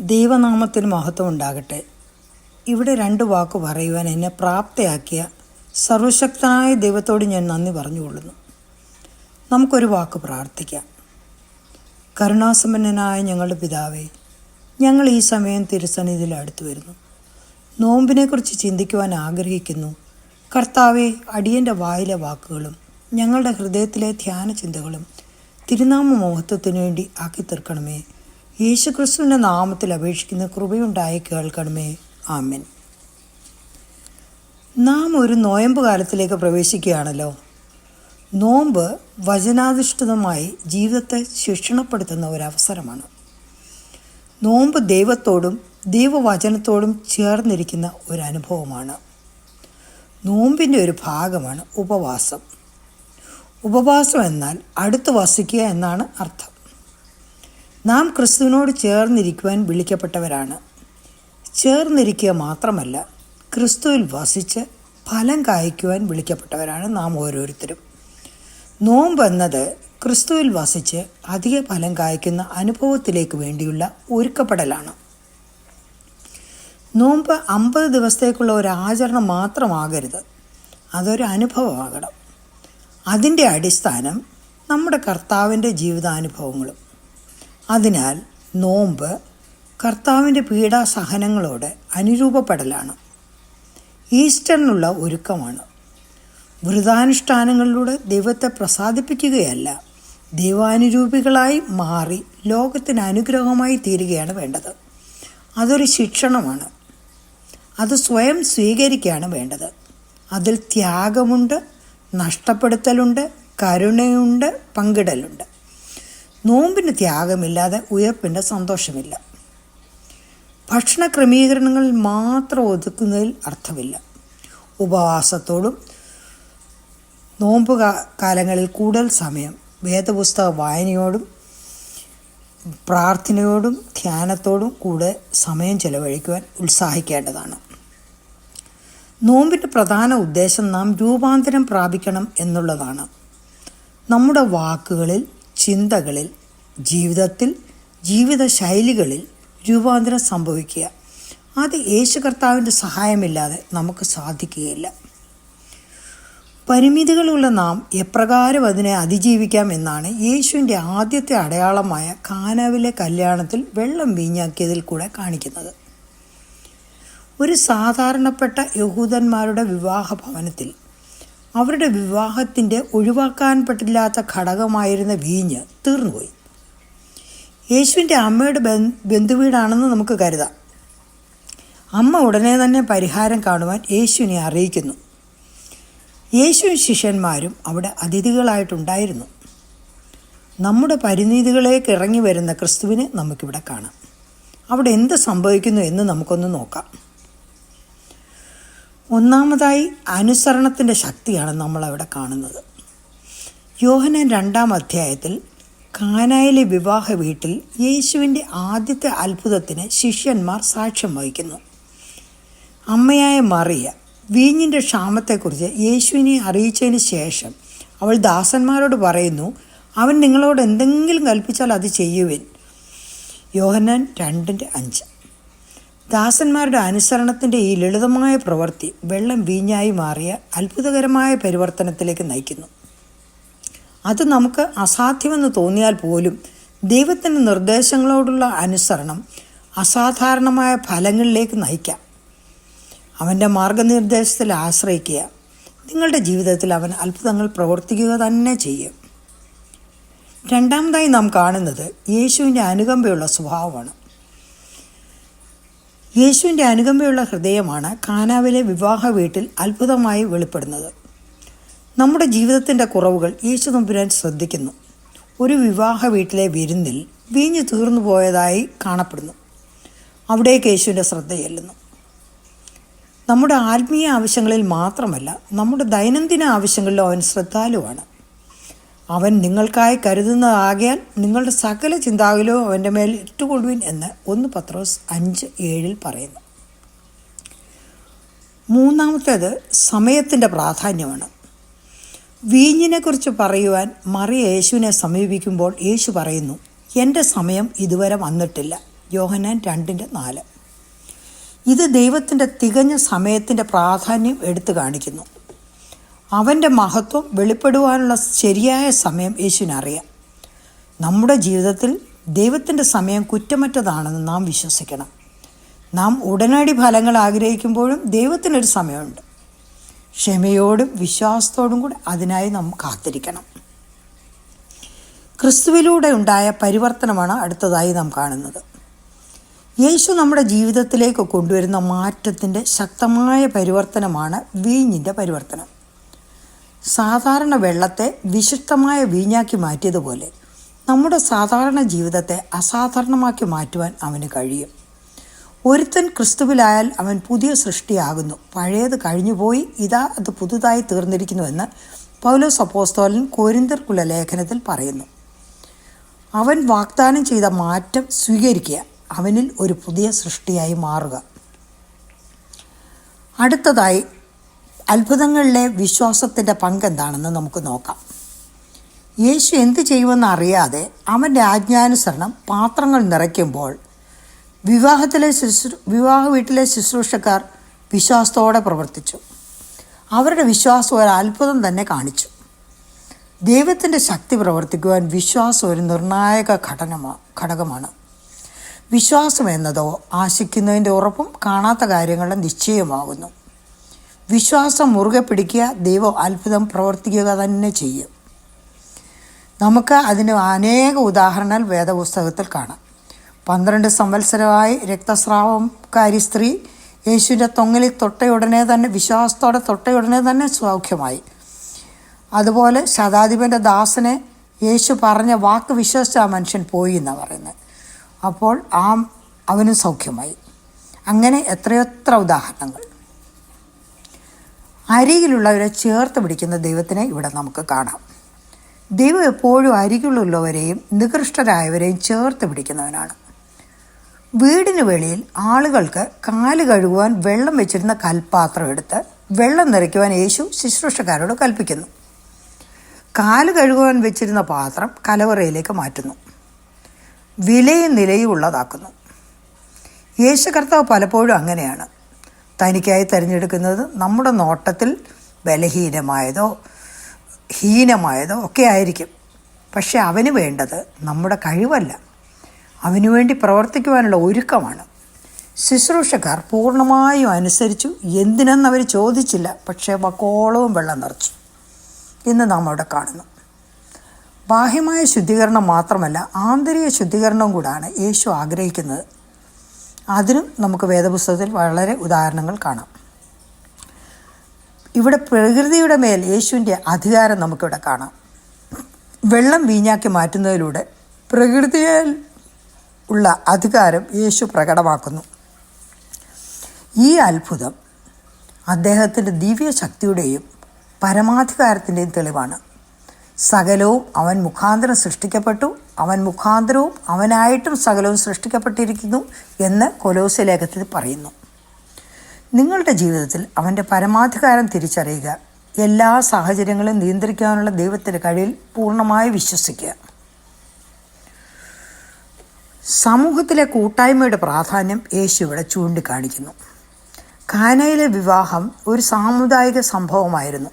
ദൈവനാമത്തിന് മഹത്വം ഉണ്ടാകട്ടെ ഇവിടെ രണ്ട് വാക്ക് പറയുവാൻ എന്നെ പ്രാപ്തയാക്കിയ സർവശക്തനായ ദൈവത്തോട് ഞാൻ നന്ദി പറഞ്ഞുകൊള്ളുന്നു. നമുക്കൊരു വാക്ക് പ്രാർത്ഥിക്കാം. കരുണാസമ്പന്നനായ ഞങ്ങളുടെ പിതാവേ ഞങ്ങൾ ഈ സമയം തിരുസന്നിധിയിൽ അടുത്തു വരുന്നു. നോമ്പിനെക്കുറിച്ച് ചിന്തിക്കുവാൻ ആഗ്രഹിക്കുന്നു. കർത്താവെ അടിയന്റെ വായിലെ വാക്കുകളും ഞങ്ങളുടെ ഹൃദയത്തിലെ ധ്യാന ചിന്തകളും തിരുനാമ മഹത്വത്തിനു വേണ്ടി ആക്കി തീർക്കണമേ യേശുക്രിസ്തുവിന്റെ നാമത്തിൽ അപേക്ഷിക്കുന്ന കൃപയുണ്ടായി കേൾക്കണമേ. ആമൻ. നാം ഒരു നോയമ്പ് കാലത്തിലേക്ക് പ്രവേശിക്കുകയാണല്ലോ. നോമ്പ് വചനാധിഷ്ഠിതമായി ജീവിതത്തെ ശിക്ഷണപ്പെടുത്തുന്ന ഒരവസരമാണ്. നോമ്പ് ദൈവത്തോടും ദൈവവചനത്തോടും ചേർന്നിരിക്കുന്ന ഒരു അനുഭവമാണ് നോമ്പിന്റെ ഒരു ഭാഗമാണ് ഉപവാസം. ഉപവാസം എന്നാൽ അടുത്ത് വസിക്കുക എന്നാണ് അർത്ഥം. നാം ക്രിസ്തുവിനോട് ചേർന്നിരിക്കുവാൻ വിളിക്കപ്പെട്ടവരാണ്. ചേർന്നിരിക്കുക മാത്രമല്ല ക്രിസ്തുവിൽ വസിച്ച് ഫലം കായ്ക്കുവാൻ വിളിക്കപ്പെട്ടവരാണ് നാം ഓരോരുത്തരും. നോമ്പ് എന്നത് ക്രിസ്തുവിൽ വസിച്ച് അധിക ഫലം കായ്ക്കുന്ന അനുഭവത്തിലേക്ക് വേണ്ടിയുള്ള ഒരുക്കപ്പെടലാണ്. നോമ്പ് അമ്പത് ദിവസത്തേക്കുള്ള ഒരു ആചരണം മാത്രമാകരുത്. അതൊരു അനുഭവമാകണം. അതിന്റെ അടിസ്ഥാനം നമ്മുടെ കർത്താവിന്റെ ജീവിതാനുഭവങ്ങളും അതിനാൽ നോമ്പ് കർത്താവിന്റെ പീഡാസഹനങ്ങളോട് അനുരൂപപ്പെടലാണ്. ഈസ്റ്ററിനുള്ള ഒരുക്കമാണ്. വ്രതാനുഷ്ഠാനങ്ങളിലൂടെ ദൈവത്തെ പ്രസാദിപ്പിക്കുകയല്ല ദൈവാനുരൂപികളായി മാറി ലോകത്തിന് അനുഗ്രഹമായി തീരുകയാണ് വേണ്ടത്. അതൊരു ശിക്ഷണമാണ്. അത് സ്വയം സ്വീകരിക്കുകയാണ് വേണ്ടത്. അതിൽ ത്യാഗമുണ്ട് നഷ്ടപ്പെടുത്തലുണ്ട് കരുണയുണ്ട് പങ്കിടലുണ്ട്. നോമ്പിന് ത്യാഗമില്ലാതെ ഉയർപ്പിന്റെ സന്തോഷമില്ല. ഭക്ഷണ ക്രമീകരണങ്ങളിൽ മാത്രം ഒതുക്കുന്നതിൽ അർത്ഥമില്ല. ഉപവാസത്തോടും നോമ്പ് കാലങ്ങളിൽ കൂടുതൽ സമയം വേദപുസ്തക വായനയോടും പ്രാർത്ഥനയോടും ധ്യാനത്തോടും കൂടെ സമയം ചെലവഴിക്കുവാൻ ഉത്സാഹിക്കേണ്ടതാണ്. നോമ്പിന്റെ പ്രധാന ഉദ്ദേശം നാം രൂപാന്തരം പ്രാപിക്കണം എന്നുള്ളതാണ്. നമ്മുടെ വാക്കുകളിൽ ചിന്തകളിൽ ജീവിതത്തിൽ ജീവിത ശൈലികളിൽ രൂപാന്തരം സംഭവിക്കുക. അത് യേശു കർത്താവിന്റെ സഹായമില്ലാതെ നമുക്ക് സാധിക്കുകയില്ല. പരിമിതികളുള്ള നാം എപ്രകാരം അതിനെ അതിജീവിക്കാം എന്നാണ് യേശുവിന്റെ ആദ്യത്തെ അടയാളമായ കാനാവിലെ കല്യാണത്തിൽ വെള്ളം വീഞ്ഞാക്കിയതിൽ കൂടെ കാണിക്കുന്നത്. ഒരു സാധാരണപ്പെട്ട യഹൂദന്മാരുടെ വിവാഹ ഭവനത്തിൽ അവരുടെ വിവാഹത്തിന്റെ ഒഴിവാക്കാൻ പറ്റില്ലാത്ത ഘടകമായിരുന്ന വീഞ്ഞ് തീർന്നുപോയി. യേശുവിന്റെ അമ്മയുടെ ബന്ധുവീടാണെന്ന് നമുക്ക് കരുതാം. അമ്മ ഉടനെ തന്നെ പരിഹാരം കാണുവാൻ യേശുവിനെ അറിയിക്കുന്നു. യേശുവും ശിഷ്യന്മാരും അവിടെ അതിഥികളായിട്ടുണ്ടായിരുന്നു. നമ്മുടെ പരിനിധികളേക്ക് ഇറങ്ങി വരുന്ന ക്രിസ്തുവിനെ നമുക്കിവിടെ കാണാം. അവിടെ എന്ത് സംഭവിക്കുന്നു എന്ന് നമുക്കൊന്ന് നോക്കാം. ഒന്നാമതായി അനുസരണത്തിന്റെ ശക്തിയാണ് നമ്മളവിടെ കാണുന്നത്. യോഹനൻ രണ്ടാം അധ്യായത്തിൽ കാനായിലെ വിവാഹ വീട്ടിൽ യേശുവിന്റെ ആദ്യത്തെ അത്ഭുതത്തിന് ശിഷ്യന്മാർ സാക്ഷ്യം വഹിക്കുന്നു. അമ്മയായ മറിയ വീഞ്ഞിന്റെ ക്ഷാമത്തെക്കുറിച്ച് യേശുവിനെ അറിയിച്ചതിന് ശേഷം അവൾ ദാസന്മാരോട് പറയുന്നു അവൻ നിങ്ങളോട് എന്തെങ്കിലും കൽപ്പിച്ചാൽ അത് ചെയ്യുവിൻ. യോഹന്നാൻ രണ്ടിന്റെ അഞ്ച്. ദാസന്മാരുടെ അനുസരണത്തിന്റെ ഈ ലളിതമായ പ്രവൃത്തി വെള്ളം വീഞ്ഞായി മാറിയ അത്ഭുതകരമായ പരിവർത്തനത്തിലേക്ക് നയിക്കുന്നു. അത് നമുക്ക് അസാധ്യമെന്ന് തോന്നിയാൽ പോലും ദൈവത്തിന്റെ നിർദ്ദേശങ്ങളോടുള്ള അനുസരണം അസാധാരണമായ ഫലങ്ങളിലേക്ക് നയിക്കാം. അവന്റെ മാർഗനിർദ്ദേശത്തിൽ ആശ്രയിക്കുക. നിങ്ങളുടെ ജീവിതത്തിൽ അവൻ അത്ഭുതങ്ങൾ പ്രവർത്തിക്കുക തന്നെ ചെയ്യും. രണ്ടാമതായി നാം കാണുന്നത് യേശുവിന്റെ അനുകമ്പയുള്ള സ്വഭാവമാണ്. യേശുവിന്റെ അനുകമ്പയുള്ള ഹൃദയമാണ് കാനാവിലെ വിവാഹ വീട്ടിൽ അത്ഭുതമായി വെളിപ്പെടുന്നത്. നമ്മുടെ ജീവിതത്തിന്റെ കുറവുകൾ യേശു തമ്പുരാൻ ശ്രദ്ധിക്കുന്നു. ഒരു വിവാഹ വീട്ടിലെ വിരുന്നിൽ വീഞ്ഞു തീർന്നു പോയതായി കാണപ്പെടുന്നു. അവിടേക്ക് യേശുവിന്റെ ശ്രദ്ധയല്ലുന്നു. നമ്മുടെ ആത്മീയ ആവശ്യങ്ങളിൽ മാത്രമല്ല നമ്മുടെ ദൈനംദിന ആവശ്യങ്ങളിലും അവൻ ശ്രദ്ധാലുവാണ്. അവൻ നിങ്ങൾക്കായി കരുതുന്നതാകിയാൽ നിങ്ങളുടെ സകല ചിന്താവിലോ അവന്റെ മേൽ ഇട്ടുകൊള്ളുവിൻ എന്ന് ഒന്ന് പത്രോസ് അഞ്ച് ഏഴിൽ പറയുന്നു. മൂന്നാമത്തേത് സമയത്തിന്റെ പ്രാധാന്യമാണ്. വീഞ്ഞിനെക്കുറിച്ച് പറയുവാൻ മറിയ യേശുവിനെ സമീപിക്കുമ്പോൾ യേശു പറയുന്നു എന്റെ സമയം ഇതുവരെ വന്നിട്ടില്ല. യോഹനാൻ രണ്ടിന്റെ നാല്. ഇത് ദൈവത്തിന്റെ തികഞ്ഞ സമയത്തിന്റെ പ്രാധാന്യം എടുത്തു കാണിക്കുന്നു. അവന്റെ മഹത്വം വെളിപ്പെടുവാനുള്ള ശരിയായ സമയം യേശുവിനറിയാം നമ്മുടെ ജീവിതത്തിൽ ദൈവത്തിന്റെ സമയം കുറ്റമറ്റതാണെന്ന് നാം വിശ്വസിക്കണം. നാം ഉടനടി ഫലങ്ങൾ ആഗ്രഹിക്കുമ്പോഴും ദൈവത്തിനൊരു സമയമുണ്ട്. ക്ഷമയോടും വിശ്വാസത്തോടും കൂടി അതിനായി നാം കാത്തിരിക്കണം. ക്രിസ്തുവിലൂടെ ഉണ്ടായ പരിവർത്തനമാണ് അടുത്തതായി നാം കാണുന്നത്. യേശു നമ്മുടെ ജീവിതത്തിലേക്ക് കൊണ്ടുവരുന്ന മാറ്റത്തിന്റെ ശക്തമായ പരിവർത്തനമാണ് വീഞ്ഞിന്റെ പരിവർത്തനം. സാധാരണ വെള്ളത്തെ വിശുദ്ധമായ വീഞ്ഞാക്കി മാറ്റിയതുപോലെ നമ്മുടെ സാധാരണ ജീവിതത്തെ അസാധാരണമാക്കി മാറ്റുവാൻ അവന് കഴിയും. ഒരുത്തൻ ക്രിസ്തുവിലായാൽ അവൻ പുതിയ സൃഷ്ടിയാകുന്നു. പഴയത് കഴിഞ്ഞുപോയി ഇതാ അത് പുതുതായി തീർന്നിരിക്കുന്നുവെന്ന് പൗലോസ് അപ്പോസ്തോലൻ കോരിന്തർക്കുള്ള ലേഖനത്തിൽ പറയുന്നു. അവൻ വാഗ്ദാനം ചെയ്ത മാറ്റം സ്വീകരിക്കുക അവനിൽ ഒരു പുതിയ സൃഷ്ടിയായി മാറുക. അടുത്തതായി അത്ഭുതങ്ങളിലെ വിശ്വാസത്തിന്റെ പങ്കെന്താണെന്ന് നമുക്ക് നോക്കാം. യേശു എന്ത് ചെയ്യുമെന്ന് അറിയാതെ അവന്റെ ആജ്ഞാനുസരണം പാത്രങ്ങൾ നിറയ്ക്കുമ്പോൾ വിവാഹത്തിലെ ശുശ്രൂ വിവാഹ വീട്ടിലെ ശുശ്രൂഷക്കാർ വിശ്വാസത്തോടെ പ്രവർത്തിച്ചു. അവരുടെ വിശ്വാസം ഒരു അത്ഭുതം തന്നെ കാണിച്ചു. ദൈവത്തിന്റെ ശക്തി പ്രവർത്തിക്കുവാൻ വിശ്വാസം ഒരു നിർണായക ഘടനമാ ഘടകമാണ്. വിശ്വാസം എന്നതോ ആശിക്കുന്നതിന്റെ ഉറപ്പും കാണാത്ത കാര്യങ്ങളുടെ നിശ്ചയമാകുന്നു വിശ്വാസം മുറുകെ പിടിക്കുക ദൈവം അത്ഭുതം പ്രവർത്തിക്കുക തന്നെ ചെയ്യും. നമുക്ക് അതിന് അനേക ഉദാഹരണങ്ങൾ വേദപുസ്തകത്തിൽ കാണാം. പന്ത്രണ്ട് സംവത്സരമായി രക്തസ്രാവംകാരി സ്ത്രീ യേശുവിന്റെ തൊങ്ങലിൽ തൊട്ടയുടനെ തന്നെ വിശ്വാസത്തോടെ തൊട്ടയുടനെ തന്നെ സൗഖ്യമായി. അതുപോലെ ശതാധിപന്റെ ദാസനെ യേശു പറഞ്ഞ വാക്ക് വിശ്വസിച്ച ആ മനുഷ്യൻ പോയി എന്നാണ് പറയുന്നത്. അപ്പോൾ ആ അവനും സൗഖ്യമായി. അങ്ങനെ എത്രയെത്ര ഉദാഹരണങ്ങൾ. അരികിലുള്ളവരെ ചേർത്ത് പിടിക്കുന്ന ദൈവത്തിനെ ഇവിടെ നമുക്ക് കാണാം. ദൈവം എപ്പോഴും അരികിലുള്ളവരെയും നികൃഷ്ടരായവരെയും ചേർത്ത് പിടിക്കുന്നവനാണ്. വീടിന് വെളിയിൽ ആളുകൾക്ക് കാൽ കഴുകുവാൻ വെള്ളം വെച്ചിരുന്ന കൽപ്പാത്രം എടുത്ത് വെള്ളം നിറയ്ക്കുവാൻ യേശു ശുശ്രൂഷക്കാരോട് കൽപ്പിക്കുന്നു. കാൽ കഴുകുവാൻ വെച്ചിരുന്ന പാത്രം കലവറയിലേക്ക് മാറ്റുന്നു. വിലയും നിലയും ഉള്ളതാക്കുന്നു. യേശു കർത്താവ് പലപ്പോഴും അങ്ങനെയാണ്. തനിക്കായി തിരഞ്ഞെടുക്കുന്നത് നമ്മുടെ നോട്ടത്തിൽ ബലഹീനമായതോ ഹീനമായതോ ഒക്കെ ആയിരിക്കും. പക്ഷെ അവന് വേണ്ടത് നമ്മുടെ കഴിവല്ല. അവനു വേണ്ടി പ്രവർത്തിക്കുവാനുള്ള ഒരുക്കമാണ്. ശുശ്രൂഷക്കാർ പൂർണമായും അനുസരിച്ചു എന്തിനെന്ന് അവർ ചോദിച്ചില്ല പക്ഷേ വക്കോളവും വെള്ളം നിറച്ചു. എന്ന് നാം അവിടെ കാണുന്നു. ബാഹ്യമായ ശുദ്ധീകരണം മാത്രമല്ല ആന്തരിക ശുദ്ധീകരണവും കൂടാണ് യേശു ആഗ്രഹിക്കുന്നത്. അതിനും നമുക്ക് വേദപുസ്തകത്തിൽ വളരെ ഉദാഹരണങ്ങൾ കാണാം. ഇവിടെ പ്രകൃതിയുടെ മേൽ യേശുവിന്റെ അധികാരം നമുക്കിവിടെ കാണാം. വെള്ളം വീഞ്ഞാക്കി മാറ്റുന്നതിലൂടെ പ്രകൃതിയിൽ ഉള്ള അധികാരം യേശു പ്രകടമാക്കുന്നു. ഈ അത്ഭുതം അദ്ദേഹത്തിന്റെ ദിവ്യശക്തിയുടെയും പരമാധികാരത്തിന്റെയും തെളിവാണ്. സകലവും അവൻ മുഖാന്തരം സൃഷ്ടിക്കപ്പെട്ടു അവൻ മുഖാന്തരവും അവനായിട്ടും സകലവും സൃഷ്ടിക്കപ്പെട്ടിരിക്കുന്നു എന്ന് കൊലോസ് ലേഖത്തിൽ പറയുന്നു. നിങ്ങളുടെ ജീവിതത്തിൽ അവന്റെ പരമാധികാരം തിരിച്ചറിയുക എല്ലാ സാഹചര്യങ്ങളും നിയന്ത്രിക്കാനുള്ള ദൈവത്തിന്റെ കഴിവിൽ പൂർണമായി വിശ്വസിക്കുക. സമൂഹത്തിലെ കൂട്ടായ്മയുടെ പ്രാധാന്യം യേശു ഇവിടെ ചൂണ്ടിക്കാണിക്കുന്നു. കാനയിലെ വിവാഹം ഒരു സാമുദായിക സംഭവമായിരുന്നു.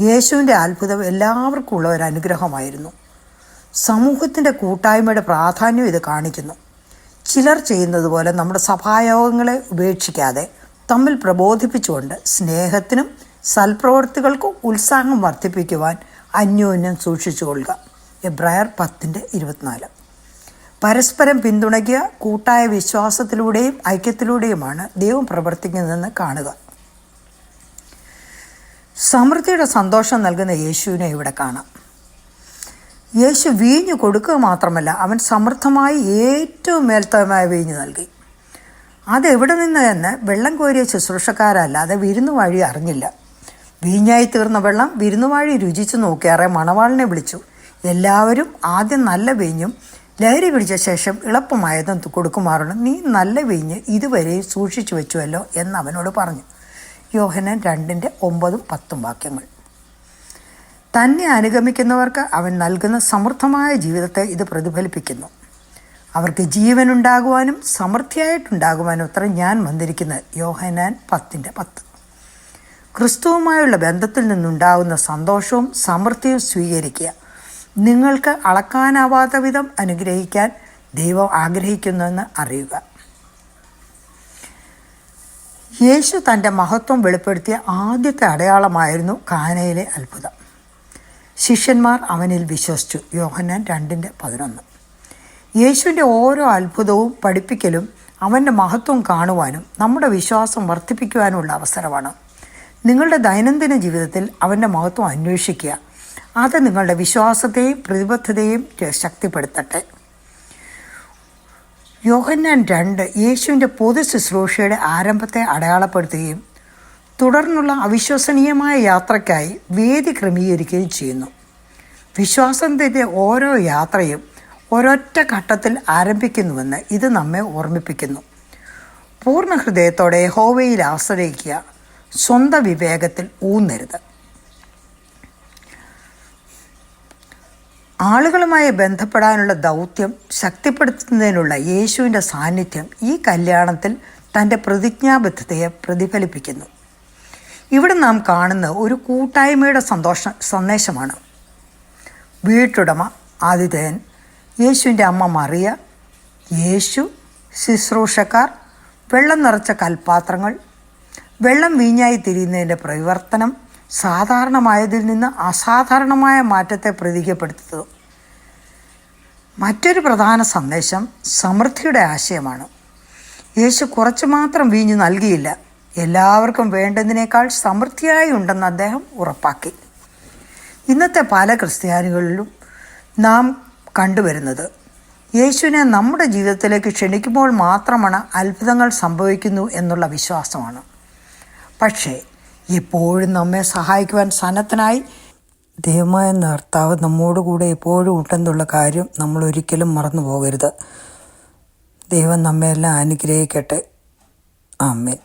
യേശുവിന്റെ അത്ഭുതം എല്ലാവർക്കും ഉള്ള ഒരു അനുഗ്രഹമായിരുന്നു സമൂഹത്തിന്റെ കൂട്ടായ്മയുടെ പ്രാധാന്യം ഇത് കാണിക്കുന്നു. ചിലർ ചെയ്യുന്നത് പോലെ നമ്മുടെ സഭായോഗങ്ങളെ ഉപേക്ഷിക്കാതെ തമ്മിൽ പ്രബോധിപ്പിച്ചുകൊണ്ട് സ്നേഹത്തിനും സൽപ്രവർത്തികൾക്കും ഉത്സാഹം വർദ്ധിപ്പിക്കുവാൻ അന്യോന്യം സൂക്ഷിച്ചു കൊള്ളുക എബ്രായർ പത്തിന്റെ ഇരുപത്തിനാല്. പരസ്പരം പിന്തുണയ്ക്കുക കൂട്ടായ വിശ്വാസത്തിലൂടെയും ഐക്യത്തിലൂടെയുമാണ് ദൈവം പ്രവർത്തിക്കുന്നതെന്ന് കാണുക. സമൃദ്ധിയുടെ സന്തോഷം നൽകുന്ന യേശുവിനെ ഇവിടെ കാണാം. യേശു വീഞ്ഞു കൊടുക്കുക മാത്രമല്ല അവൻ സമൃദ്ധമായി ഏറ്റവും മേൽത്തമായ വീഞ്ഞു നൽകി. അതെവിടെ നിന്ന് എന്ന് വെള്ളം കോരിയ ശുശ്രൂഷക്കാരല്ലാതെ വിരുന്നുവാഴി അറിഞ്ഞില്ല. വീഞ്ഞായി തീർന്ന വെള്ളം വിരുന്നുവാഴി രുചിച്ചു നോക്കിയാറെ മണവാളിനെ വിളിച്ചു. എല്ലാവരും ആദ്യം നല്ല വീഞ്ഞും ലഹരി പിടിച്ച ശേഷം എളുപ്പമായതും കൊടുക്കുമാറുണ്ട്. നീ നല്ല വീഞ്ഞ് ഇതുവരെയും സൂക്ഷിച്ചു വെച്ചുവല്ലോ എന്ന് അവനോട് പറഞ്ഞു. യോഹനൻ രണ്ടിന്റെ ഒമ്പതും പത്തും വാക്യങ്ങൾ. തന്നെ അനുഗമിക്കുന്നവർക്ക് അവൻ നൽകുന്ന സമൃദ്ധമായ ജീവിതത്തെ ഇത് പ്രതിഫലിപ്പിക്കുന്നു. അവർക്ക് ജീവനുണ്ടാകുവാനും സമൃദ്ധിയായിട്ടുണ്ടാകുവാനും അത്ര ഞാൻ വന്നിരിക്കുന്നത് യോഹനാൻ പത്തിന്റെ പത്ത്. ക്രിസ്തുവുമായുള്ള ബന്ധത്തിൽ നിന്നുണ്ടാകുന്ന സന്തോഷവും സമൃദ്ധിയും സ്വീകരിക്കുക. നിങ്ങൾക്ക് അളക്കാനാവാത്ത വിധം അനുഗ്രഹിക്കാൻ ദൈവം ആഗ്രഹിക്കുന്നുവെന്ന് അറിയുക. യേശു തന്റെ മഹത്വം വെളിപ്പെടുത്തിയ ആദ്യത്തെ അടയാളമായിരുന്നു കാനയിലെ അത്ഭുതം. ശിഷ്യന്മാർ അവനിൽ വിശ്വസിച്ചു. യോഹന്നാൻ രണ്ടിന്റെ പതിനൊന്ന്. യേശുവിന്റെ ഓരോ അത്ഭുതവും പഠിപ്പിക്കലും അവന്റെ മഹത്വം കാണുവാനും നമ്മുടെ വിശ്വാസം വർദ്ധിപ്പിക്കുവാനുമുള്ള അവസരമാണ്. നിങ്ങളുടെ ദൈനംദിന ജീവിതത്തിൽ അവന്റെ മഹത്വം അന്വേഷിക്കുക. അത് നിങ്ങളുടെ വിശ്വാസത്തെയും പ്രതിബദ്ധതയും ശക്തിപ്പെടുത്തട്ടെ. യോഹന്നാൻ രണ്ട് യേശുവിന്റെ പൊതു ശുശ്രൂഷയുടെ ആരംഭത്തെ അടയാളപ്പെടുത്തുകയും തുടർന്നുള്ള അവിശ്വസനീയമായ യാത്രയ്ക്കായി വേദി ക്രമീകരിക്കുകയും ചെയ്യുന്നു. വിശ്വാസത്തിന്റെ ഓരോ യാത്രയും ഒരൊറ്റ ഘട്ടത്തിൽ ആരംഭിക്കുന്നുവെന്ന് ഇത് നമ്മെ ഓർമ്മിപ്പിക്കുന്നു. പൂർണ ഹൃദയത്തോടെ ഹോവയിൽ ആശ്രയിക്കുക സ്വന്തം വിവേകത്തിൽ ഊന്നരുത്. ആളുകളുമായി ബന്ധപ്പെടാനുള്ള ദൗത്യം ശക്തിപ്പെടുത്തുന്നതിനുള്ള യേശുവിന്റെ സാന്നിധ്യം ഈ കല്യാണത്തിൽ തന്റെ പ്രതിജ്ഞാബദ്ധതയെ പ്രതിഫലിപ്പിക്കുന്നു. ഇവിടെ നാം കാണുന്ന ഒരു കൂട്ടായ്മയുടെ സന്തോഷ സന്ദേശമാണ്. വീട്ടുടമ ആതിഥേയൻ യേശുവിന്റെ അമ്മ മറിയ യേശു ശുശ്രൂഷക്കാർ വെള്ളം നിറച്ച കൽപ്പാത്രങ്ങൾ വെള്ളം വീഞ്ഞായി തിരിയുന്നതിന്റെ പരിവർത്തനം സാധാരണമായതിൽ നിന്ന് അസാധാരണമായ മാറ്റത്തെ പ്രതീകപ്പെടുത്തുന്നു മറ്റൊരു പ്രധാന സന്ദേശം സമൃദ്ധിയുടെ ആശയമാണ്. യേശു കുറച്ച് മാത്രം വീഞ്ഞു നൽകിയില്ല. എല്ലാവർക്കും വേണ്ടതിനേക്കാൾ സമൃദ്ധിയായി ഉണ്ടെന്ന് അദ്ദേഹം ഉറപ്പാക്കി. ഇന്നത്തെ പല ക്രിസ്ത്യാനികളിലും നാം കണ്ടുവരുന്നത് യേശുവിനെ നമ്മുടെ ജീവിതത്തിലേക്ക് ക്ഷണിക്കുമ്പോൾ മാത്രമാണ് അത്ഭുതങ്ങൾ സംഭവിക്കുന്നു എന്നുള്ള വിശ്വാസമാണ്. പക്ഷേ എപ്പോഴും നമ്മെ സഹായിക്കുവാൻ സന്നദ്ധനായി ദൈവമായ നർത്താവ് നമ്മോട് കൂടെ എപ്പോഴും ഉണ്ടെന്നുള്ള കാര്യം നമ്മൾ ഒരിക്കലും മറന്നു പോകരുത്. ദൈവം നമ്മെല്ലാം അനുഗ്രഹിക്കട്ടെ. ആമേൻ.